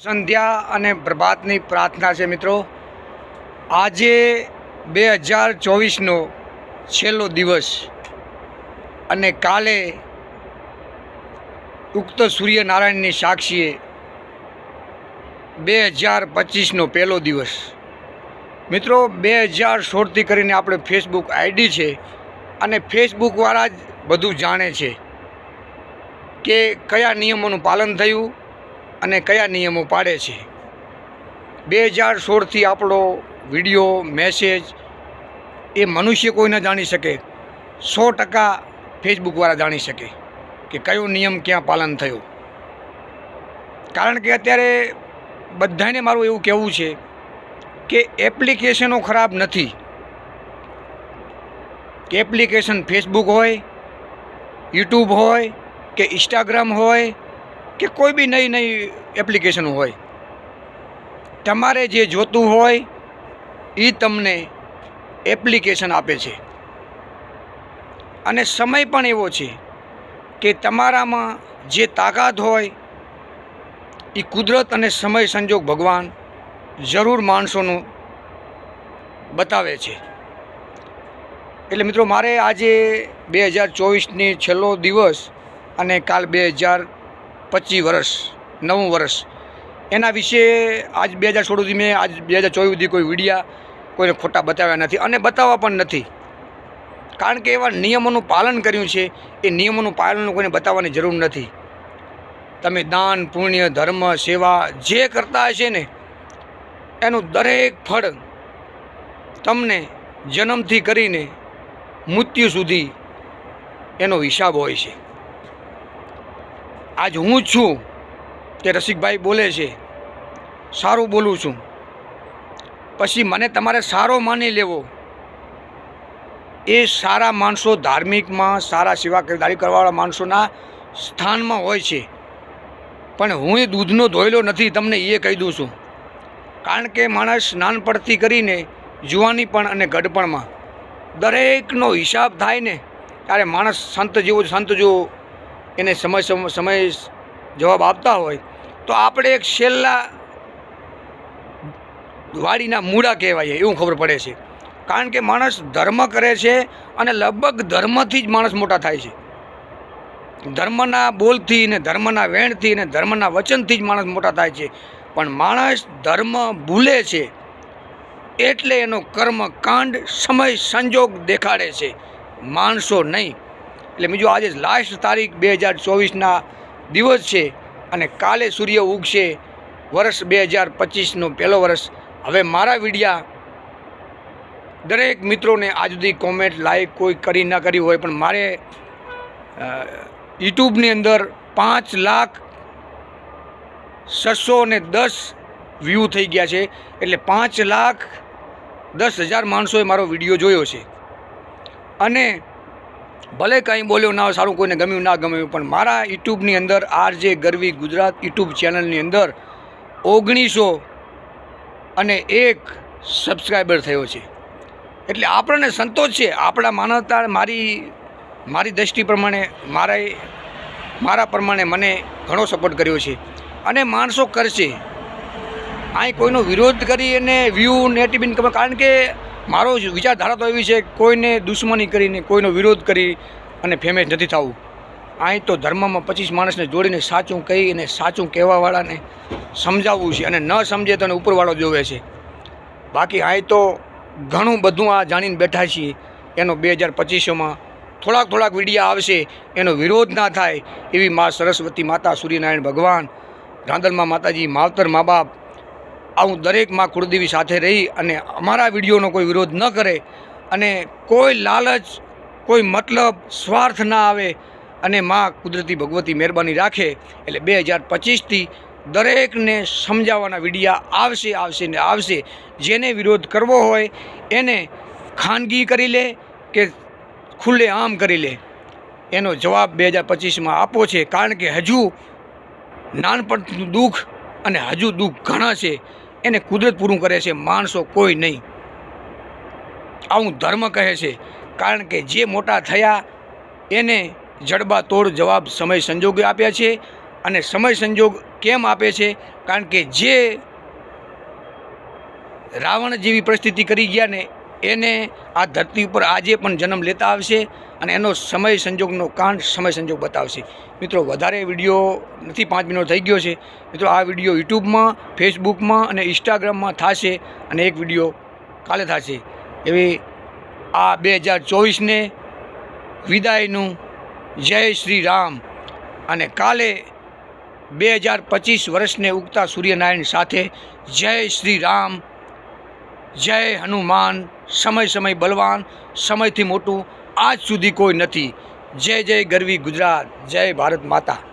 સંધ્યા અને પ્રભાતની પ્રાર્થના છે મિત્રો. આજે બે હજાર ચોવીસનો છેલ્લો દિવસ અને કાલે ઉક્ત સૂર્યનારાયણની સાક્ષીએ બે હજાર પચીસનો પહેલો દિવસ. મિત્રો, બે હજાર સોળથી કરીને આપણે ફેસબુક આઈડી છે અને ફેસબુકવાળા જ બધું જાણે છે કે કયા નિયમોનું પાલન થયું અને કયા નિયમો પાડે છે? બે હજાર સોળથી આપણો વીડિયો, મેસેજ, એ મનુષ્ય કોઈ ન જાણી શકે? સો ટકા ફેસબુકવાળા જાણી શકે કે કયો નિયમ ક્યાં પાલન થયું? કારણ કે અત્યારે બધાને મારું એવું કહેવું છે કે એપ્લિકેશનો ખરાબ નથી. એપ્લિકેશન ફેસબુક હોય યુટ્યુબ હોય, કે ઇન્સ્ટાગ્રામ હોય કે કોઈ બી નવી નવી એપ્લિકેશન હોય. તમારે જે જોતું હોય એ તમને એપ્લિકેશન આપે છે. અને સમય પણ એવો છે કે તમારામાં જે તાકાત હોય એ કુદરત અને સમય સંજોગ ભગવાન જરૂર માણસોનું બતાવે છે. એટલે મિત્રો, મારે આજે બે હજાર ચોવીસની છેલ્લો દિવસ અને કાલ બે હજાર પચીસ વર્ષ, નવું વર્ષ. એના વિશે આજ બે હજાર સોળ સુધી મેં આજ બે હજાર ચોવીસ સુધી કોઈ વિડીયા કોઈને ખોટા બતાવ્યા નથી અને બતાવવા પણ નથી. કારણ કે એવા નિયમોનું પાલન કર્યું છે, એ નિયમોનું પાલન કોઈને બતાવવાની જરૂર નથી. તમે દાન, પુણ્ય, ધર્મ, સેવા જે કરતા હશે ને, એનું દરેક ફળ તમને જન્મથી કરીને મૃત્યુ સુધી એનો હિસાબ હોય છે. આજ હું જ છું કે રસિકભાઈ બોલે છે. સારું બોલું છું. પછી મને તમારે સારો માની લેવો. એ સારા માણસો ધાર્મિકમાં, સારા સેવા દારી કરવાવાળા માણસોના સ્થાનમાં હોય છે. પણ હું એ દૂધનો ધોયેલો નથી, તમને એ કહી દઉં છું. કારણ કે માણસ નાનપણથી કરીને જુવાની પણ અને ગઢપણમાં દરેકનો હિસાબ થાય ને, ત્યારે માણસ સંત જેવો સંત જો એને સમય સમય જવાબ આપતા હોય, તો આપણે એક છેલ્લા વાડીના મૂળા કહેવાય એવું ખબર પડે છે. કારણ કે માણસ ધર્મ કરે છે અને લગભગ ધર્મથી જ માણસ મોટા થાય છે. ધર્મના બોલથી ને ધર્મના વેણથી ને ધર્મના વચનથી જ માણસ મોટા થાય છે. પણ માણસ ધર્મ ભૂલે છે એટલે એનો કર્મ કાંડ સમય સંજોગ દેખાડે છે. માણસો નહીં. એટલે બીજું આજે લાસ્ટ તારીખ બે હજાર ચોવીસના દિવસ છે અને કાલે સૂર્ય ઉગશે વર્ષ બે હજાર પચીસનો પહેલો વર્ષ. હવે મારા વિડીયા દરેક મિત્રોને આજ સુધી કોમેન્ટ લાઈક કોઈ કરી ના કરી હોય, પણ મારે યુટ્યુબની અંદર પાંચ લાખ છસો ને દસ વ્યૂ થઈ ગયા છે. એટલે પાંચ લાખ દસ હજાર માણસોએ મારો વીડિયો જોયો છે. અને ભલે કંઈ બોલ્યો ના સારું કોઈને ગમ્યું, ના ગમ્યું, પણ મારા યુટ્યુબની અંદર, આર જે ગરવી ગુજરાત યુટ્યુબ ચેનલની અંદર ઓગણીસો અને એક સબસ્ક્રાઈબર થયો છે. એટલે આપણને સંતોષ છે, આપણા માનવતા મારી મારી દ્રષ્ટિ પ્રમાણે મારા મારા પ્રમાણે મને ઘણો સપોર્ટ કર્યો છે. અને માણસો કરશે. અહીં કોઈનો વિરોધ કરી અને વ્યૂ નેટિવિન કારણ કે મારો વિચારધારા તો એવી છે, કોઈને દુશ્મની કરીને, કોઈનો વિરોધ કરી અને ફેમસ નથી થવું. અહીં તો ધર્મમાં પચીસ માણસને જોડીને સાચું કહી અને સાચું કહેવાવાળાને સમજાવવું છે અને ન સમજે તો ઉપરવાળો જોવે છે. બાકી અહીં તો ઘણું બધું આ જાણીને બેઠા છીએ. એનો બે હજાર પચીસોમાં થોડાક થોડાક વિડીયા આવશે, એનો વિરોધ ના થાય એવી મા સરસ્વતી માતા સૂર્યનારાયણ ભગવાન, રાંદલમાં માતાજી, માવતર મા બાપ આવું દરેકમાં કુળદેવી સાથે રહી અને અમારા વિડીયોનો કોઈ વિરોધ ન કરે અને કોઈ લાલચ, કોઈ મતલબ, સ્વાર્થ ના આવે અને માં કુદરતી ભગવતી મહેરબાની રાખે, એટલે બે હજાર પચીસથી દરેકને સમજાવવાના વિડીયા આવશે આવશે ને આવશે. જેને વિરોધ કરવો હોય, એને ખાનગી કરી લે કે ખુલ્લે આમ કરી લે. એનો જવાબ બે હજાર પચીસમાં આપવો છે. કારણ કે હજુ નાનપણનું દુઃખ અને હજુ દુઃખ ઘણા છે. એને કુદરત પૂરું કરે છે, માણસો કોઈ નહીં. આવું ધર્મ કહે છે, કારણ કે જે મોટા થયા એને જડબા તોડ જવાબ સમય સંજોગે આપ્યા છે અને સમય સંજોગ કેમ આપે છે? કારણ કે જે રાવણ જેવી પરિસ્થિતિ કરી ગયા ને એને આ ધરતી ઉપર આજે પણ જન્મ લેતા આવશે અને એનો સમય સંજોગનો કાંડ સમય સંજોગ બતાવશે. મિત્રો, વધારે વીડિયો નથી, પાંચ મિનિટ થઈ ગયો છે. મિત્રો, આ વીડિયો યુટ્યુબમાં, ફેસબુકમાં અને ઇન્સ્ટાગ્રામમાં થશે અને એક વીડિયો કાલે થશે. એવી આ બે હજાર ચોવીસને વિદાયનું જય શ્રી રામ. અને કાલે બે હજાર પચીસ વર્ષને ઉગતા સૂર્યનારાયણ સાથે જય શ્રી રામ. જય હનુમાન, સમય સમય બલવાન, સમયથી મોટું આજ સુધી કોઈ નથી. જય જય ગરવી ગુજરાત, જય ભારત માતા.